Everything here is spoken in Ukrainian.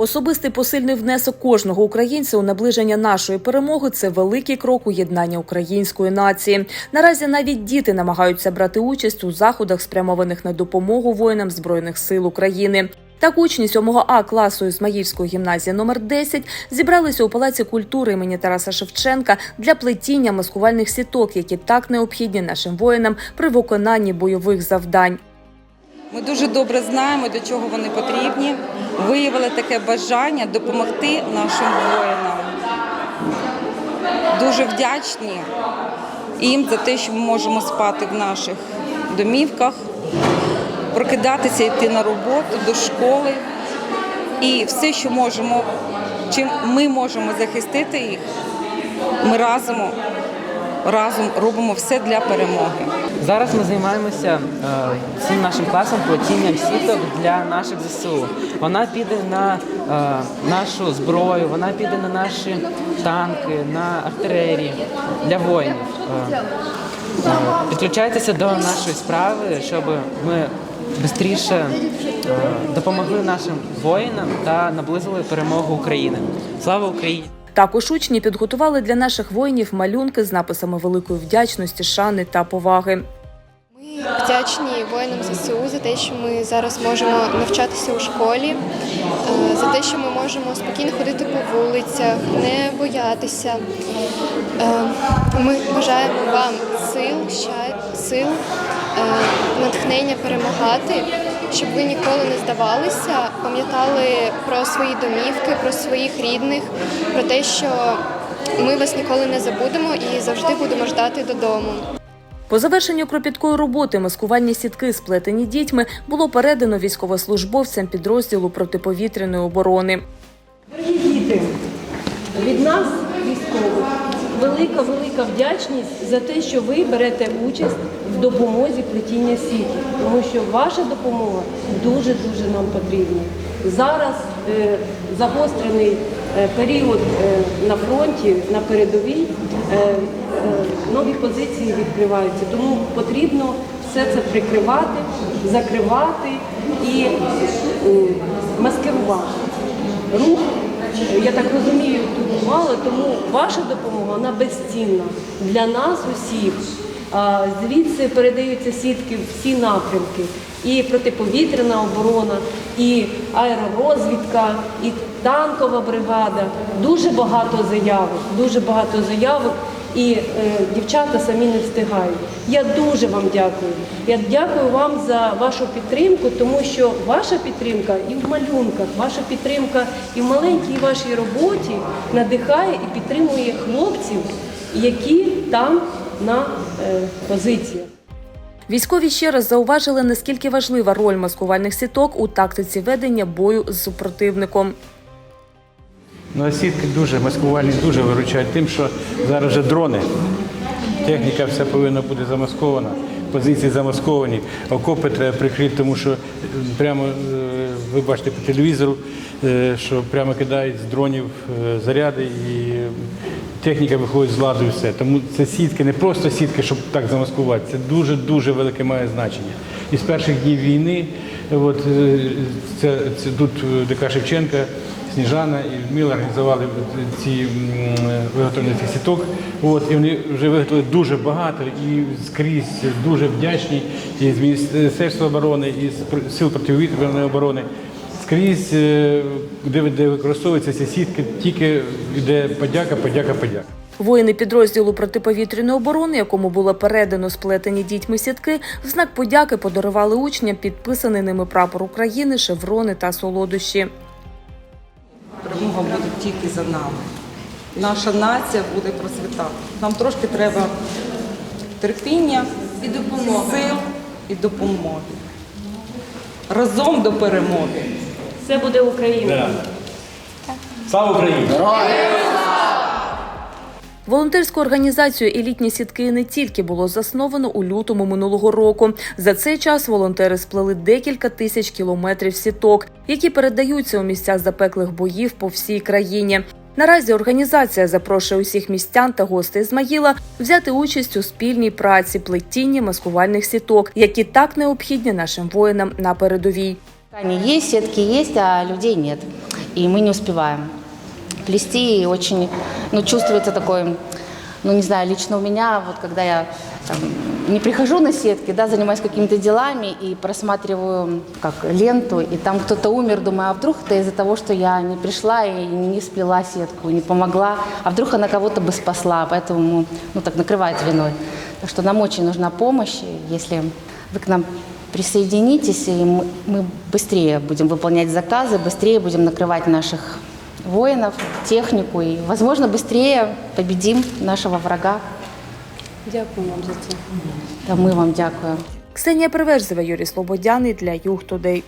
Особистий посильний внесок кожного українця у наближення нашої перемоги це великий крок у єднання української нації. Наразі навіть діти намагаються брати участь у заходах, спрямованих на допомогу воїнам збройних сил України. Так, учні 7 А класу Ізмаїльської гімназії номер 10 зібралися у палаці культури імені Тараса Шевченка для плетіння маскувальних сіток, які так необхідні нашим воїнам при виконанні бойових завдань. Ми дуже добре знаємо, для чого вони потрібні. Виявили таке бажання допомогти нашим воїнам. Дуже вдячні їм за те, що ми можемо спати в наших домівках, прокидатися, йти на роботу, до школи. І все, що можемо, чим ми можемо захистити їх, ми разом, разом робимо все для перемоги. Зараз ми займаємося е, всім нашим класом плетінням сіток для наших ЗСУ. Вона піде на е, нашу зброю, вона піде на наші танки, на артилерію для воїнів. Е, е, підключайтеся до нашої справи, щоб ми швидше е, допомогли нашим воїнам та наблизили перемогу України. Слава Україні! Також учні підготували для наших воїнів малюнки з написами великої вдячності, шани та поваги. Ми вдячні воїнам ЗСУ за те, що ми зараз можемо навчатися у школі, е, за те, що ми можемо спокійно ходити по вулицях, не боятися. Е, Ми бажаємо вам сил, сил, е, натхнення перемагати, щоб ви ніколи не здавалися, пам'ятали про свої домівки, про своїх рідних, про те, що ми вас ніколи не забудемо і завжди будемо ждати додому. По завершенню кропіткої роботи маскувальні сітки, сплетені дітьми, було передано військовослужбовцям підрозділу протиповітряної оборони. Дорогі діти, від нас, велика велика вдячність за те, що ви берете участь в допомозі плетіння сітки, тому що ваша допомога дуже дуже нам потрібна. Зараз е, загострений е, період е, на фронті, на передовій, е, е, нові позиції відкриваються, тому потрібно все це прикривати, закривати і е, маскирувати рух, я так розумію, тут мало, тому ваша допомога вона безцінна для нас усіх. Звідси передаються сітки всі напрямки. І протиповітряна оборона, і аеророзвідка, і танкова бригада. Дуже багато заявок, дуже багато заявок. І е, дівчата самі не встигають. Я дуже вам дякую. Я дякую вам за вашу підтримку, тому що ваша підтримка і в малюнках, ваша підтримка і в маленькій вашій роботі надихає і підтримує хлопців, які там на е, позиціях. Військові ще раз зауважили, наскільки важлива роль маскувальних сіток у тактиці ведення бою з супротивником. Ну, а сітки дуже маскувальні дуже виручають тим, що зараз вже дрони, техніка все повинна бути замаскована, позиції замасковані, окопи треба прикрити, тому що е, прямо е, ви бачите по телевізору, е, що прямо кидають з дронів заряди і техніка виходить з ладу і все. Тому це сітки, не просто сітки, щоб так замаскувати, це дуже-дуже велике має значення. І з перших днів війни, от, це, це тут ДК Шевченка. Сніжана і Людмила організували ці виготовлення цих сіток. От, і вони вже виготовили дуже багато і скрізь дуже вдячні і з Міністерства оборони, і з сил протиповітряної оборони. Скрізь, е, де використовуються ці сітки, тільки йде подяка, подяка, подяка. Воїни підрозділу протиповітряної оборони, якому було передано сплетені дітьми сітки, в знак подяки подарували учням підписаний ними прапор України, шеврони та солодощі. Перемога буде тільки за нами. Наша нація буде процвітати. Нам трошки треба терпіння, і допомоги. сил і допомоги. Разом до перемоги. Все буде Україна. Слава Україні! Волонтерську організацію Елітні сітки не тільки було засновано у лютому минулого року. За цей час волонтери сплели декілька тисяч кілометрів сіток, які передаються у місця запеклих боїв по всій країні. Наразі організація запрошує усіх містян та гостей Ізмаїла взяти участь у спільній праці плетінні маскувальних сіток, які так необхідні нашим воїнам на передовій. Есть, сетки есть, а людей нет. и мы не успеваем плести, и очень, ну, чувствуется такой, ну, не знаю, лично у меня, вот когда я там, не прихожу на сетки, да, занимаюсь какими-то делами и просматриваю как ленту, и там кто-то умер, думаю, а вдруг это из-за того, что я не пришла и не сплела сетку, не помогла, а вдруг она кого-то бы спасла, поэтому, ну, так накрывает виной. Так что нам очень нужна помощь, и если вы к нам присоединитесь, и мы, мы быстрее будем выполнять заказы, быстрее будем накрывать наших воинов, технику, и, возможно, быстрее победим нашего врага. Дякую вам за це. Та ми вам дякуємо. Ксенія Переверзева, Юрій Слободяний для Юг Тудей.